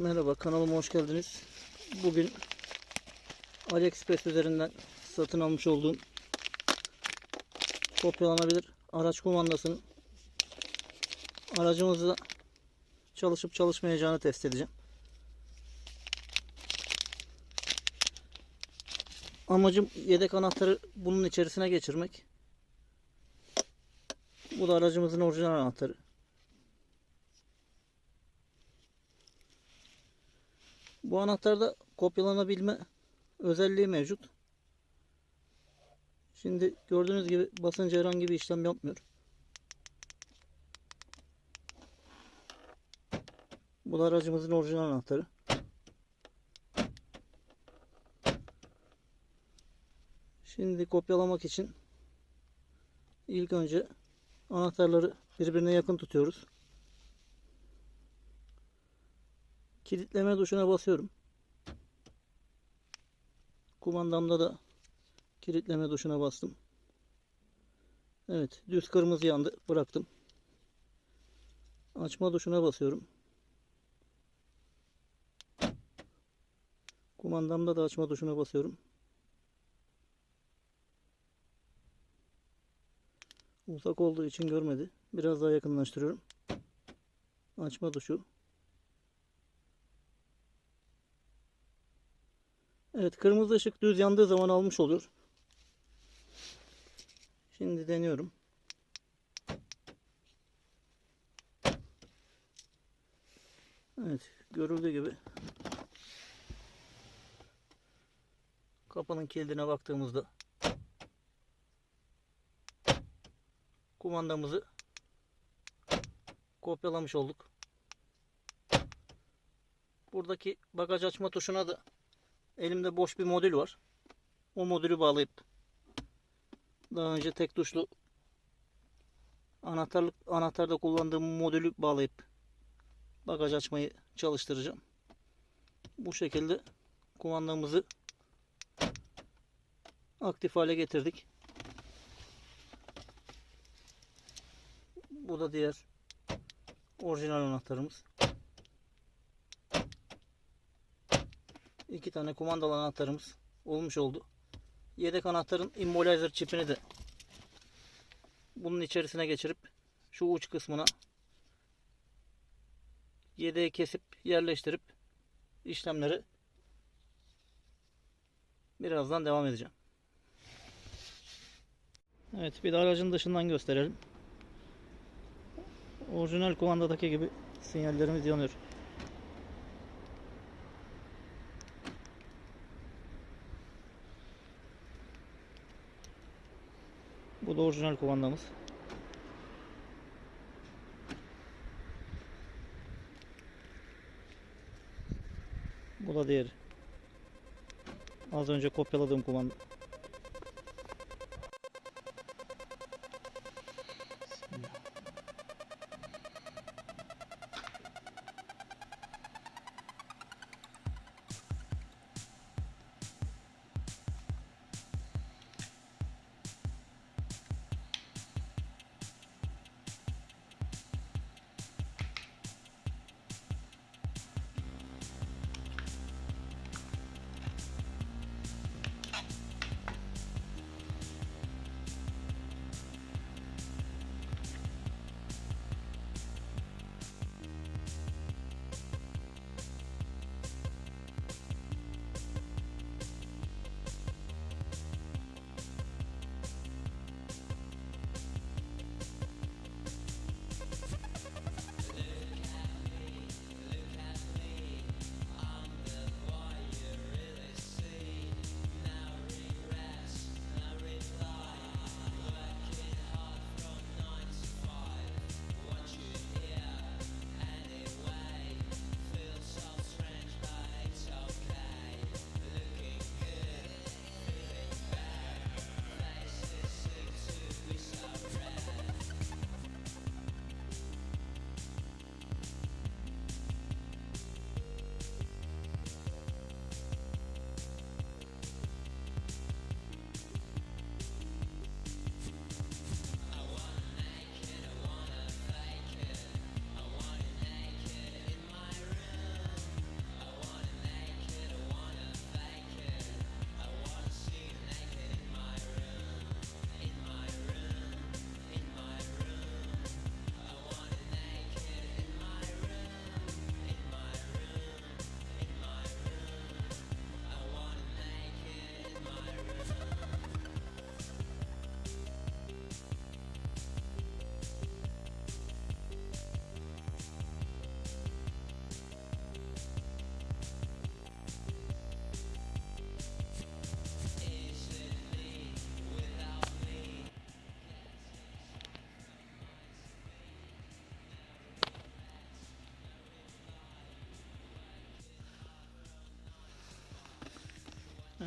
Merhaba kanalıma hoş geldiniz. Bugün AliExpress üzerinden satın almış olduğum kopyalanabilir araç kumandasının aracımızda çalışıp çalışmayacağını test edeceğim. Amacım yedek anahtarı bunun içerisine geçirmek. Bu da aracımızın orijinal anahtarı. Bu anahtarda kopyalanabilme özelliği mevcut. Şimdi gördüğünüz gibi basınca herhangi bir işlem yapmıyor. Bu da aracımızın orijinal anahtarı. Şimdi kopyalamak için ilk önce anahtarları birbirine yakın tutuyoruz. Kilitleme tuşuna basıyorum. Kumandamda da kilitleme tuşuna bastım. Evet, düz kırmızı yandı. Bıraktım. Açma tuşuna basıyorum. Kumandamda da açma tuşuna basıyorum. Uzak olduğu için görmedi. Biraz daha yakınlaştırıyorum. Açma tuşu. Evet kırmızı ışık düz yandığı zaman almış oluyor. Şimdi deniyorum. Evet görüldüğü gibi kapının kilidine baktığımızda kumandamızı kopyalamış olduk. Buradaki bagaj açma tuşuna da elimde boş bir modül var. O modülü bağlayıp daha önce tek tuşlu anahtarlık anahtarda kullandığım modülü bağlayıp bagaj açmayı çalıştıracağım. Bu şekilde kumandamızı aktif hale getirdik. Bu da diğer orijinal anahtarımız. İki tane kumandalı anahtarımız olmuş oldu. Yedek anahtarın immolazer çipini de bunun içerisine geçirip şu uç kısmına yedeği kesip yerleştirip işlemleri birazdan devam edeceğim. Evet bir de aracın dışından gösterelim. Orijinal kumandadaki gibi sinyallerimiz yanıyor. Bu da orijinal kumandamız. Bu da diğeri. Az önce kopyaladığım kumanda.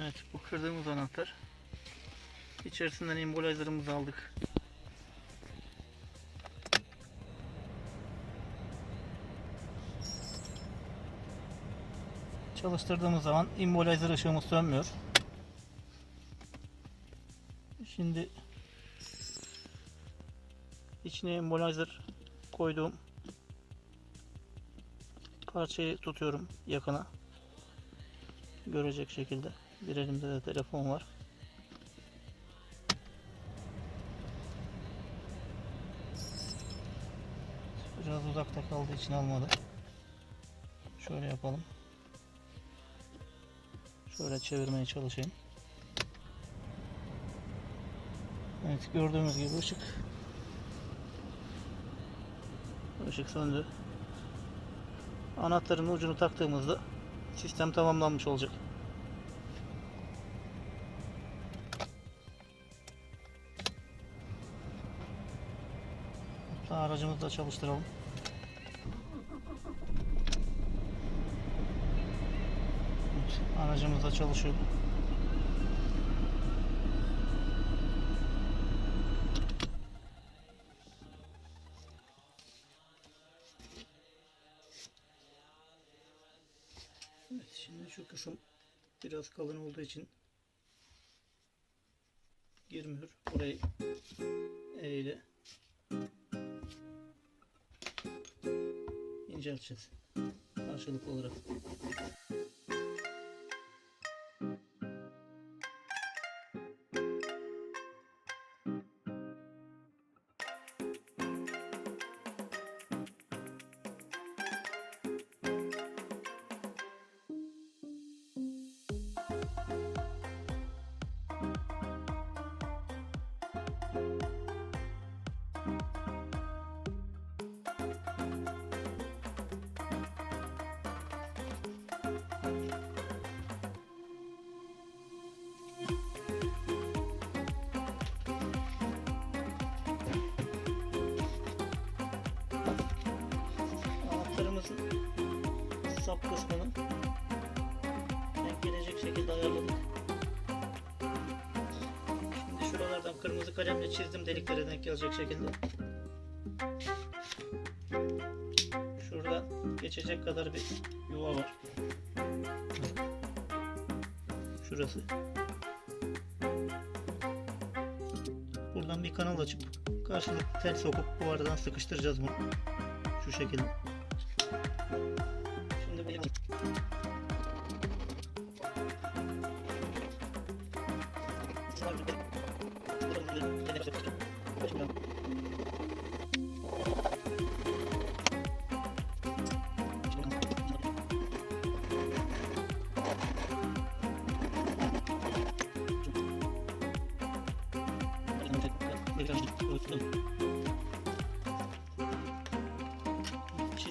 Evet bu kırdığımız anahtar. İçerisinden imbolizer'ımızı aldık. Çalıştırdığımız zaman immolizer ışığımız sönmüyor. Şimdi içine immolizer koyduğum parçayı tutuyorum yakına görecek şekilde. Bir elimde de telefon var. Biraz uzakta kaldığı için almadı. Şöyle yapalım. Şöyle çevirmeye çalışayım. Evet gördüğümüz gibi ışık ışık söndü. Anahtarın ucunu taktığımızda sistem tamamlanmış olacak. Aracımızı da çalıştıralım. Evet, aracımız da çalışıyor. Evet, şimdi şu kısım biraz kalın olduğu için girmiyor. Burayı E incelteceğiz. Karşılıklı olarak. Anahtarımızın sap kısmını denk gelecek şekilde ayarladık. Şimdi şuralardan kırmızı kalemle çizdim deliklere denk gelecek şekilde. Şurada geçecek kadar bir yuva var. Şurası. Buradan bir kanal açıp karşılıklı tel sokup bu aradan sıkıştıracağız bunu. Şu şekilde. Şimdi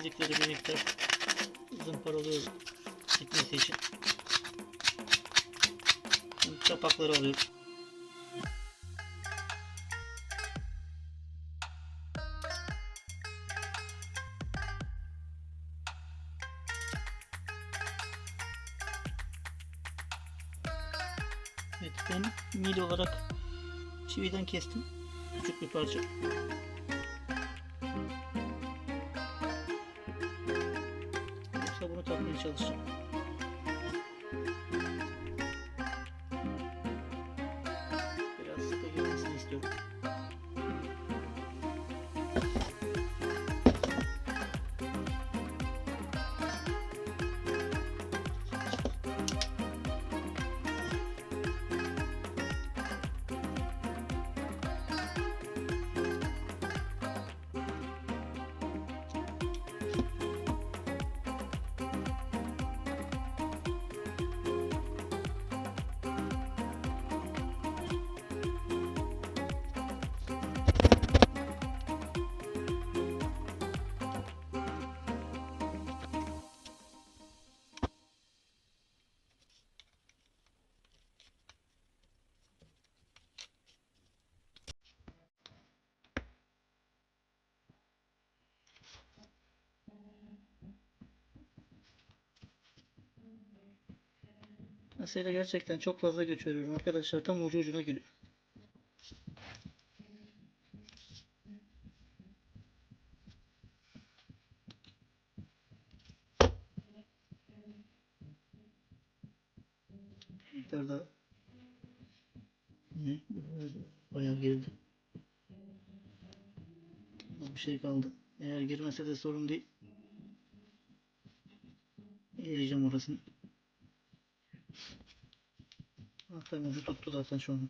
çizikleri bir miktar zımparalıyorum gitmesi için. Şimdi çapakları alıyorum. Evet ben mil olarak çividen kestim. Küçük bir parça. Bunu takmaya Mesela gerçekten çok fazla göç veriyorum arkadaşlar. Tam ucu ucuna geliyor. Bir daha. Ne? Bayağı girdi. Bir şey kaldı. Eğer girmese de sorun değil. Eleyeceğim orasını. Ucu tuttu zaten şu an.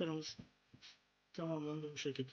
Anahtarımız tamamlandı bu şekilde.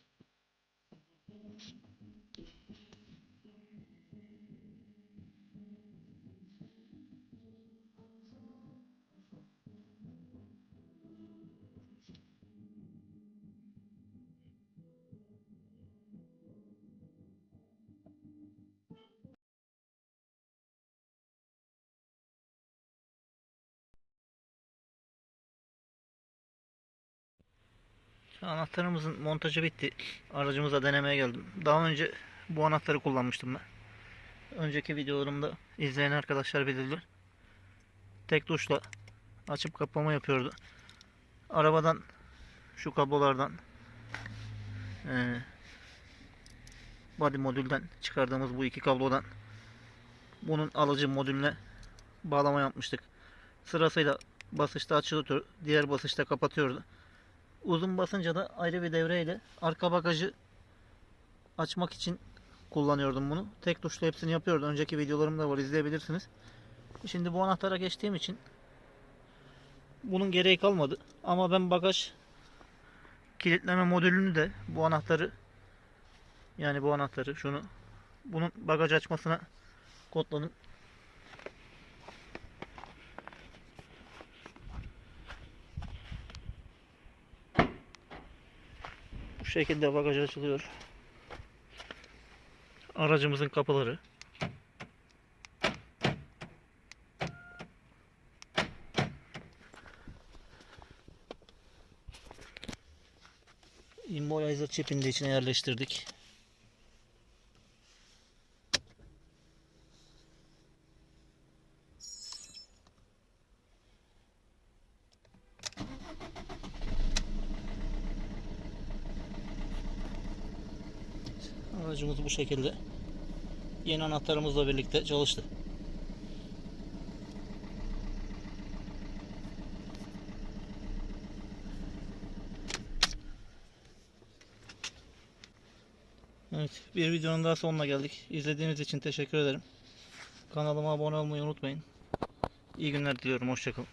Anahtarımızın montajı bitti. Aracımıza denemeye geldim. Daha önce bu anahtarı kullanmıştım ben. Önceki videolarımda izleyen arkadaşlar bilirler. Tek tuşla açıp kapama yapıyordu. Arabadan şu kablolardan eee body modülden çıkardığımız bu iki kablodan bunun alıcı modülüne bağlama yapmıştık. Sırasıyla basışta açılıyordu, diğer basışta kapatıyordu. Uzun basınca da ayrı bir devreyle arka bagajı açmak için kullanıyordum bunu. Tek tuşla hepsini yapıyordum. Önceki videolarım da var izleyebilirsiniz. Şimdi bu anahtara geçtiğim için bunun gereği kalmadı. Ama ben bagaj kilitleme modülünü de bu anahtarı yani bu anahtarı şunu bunun bagaj açmasına kodladım. Şekilde bagaj açılıyor. Aracımızın kapıları. Immolizer çipini de içine yerleştirdik. Aracımız bu şekilde yeni anahtarımızla birlikte çalıştı. Evet, bir videonun daha sonuna geldik. İzlediğiniz için teşekkür ederim. Kanalıma abone olmayı unutmayın. İyi günler diliyorum. Hoşçakalın.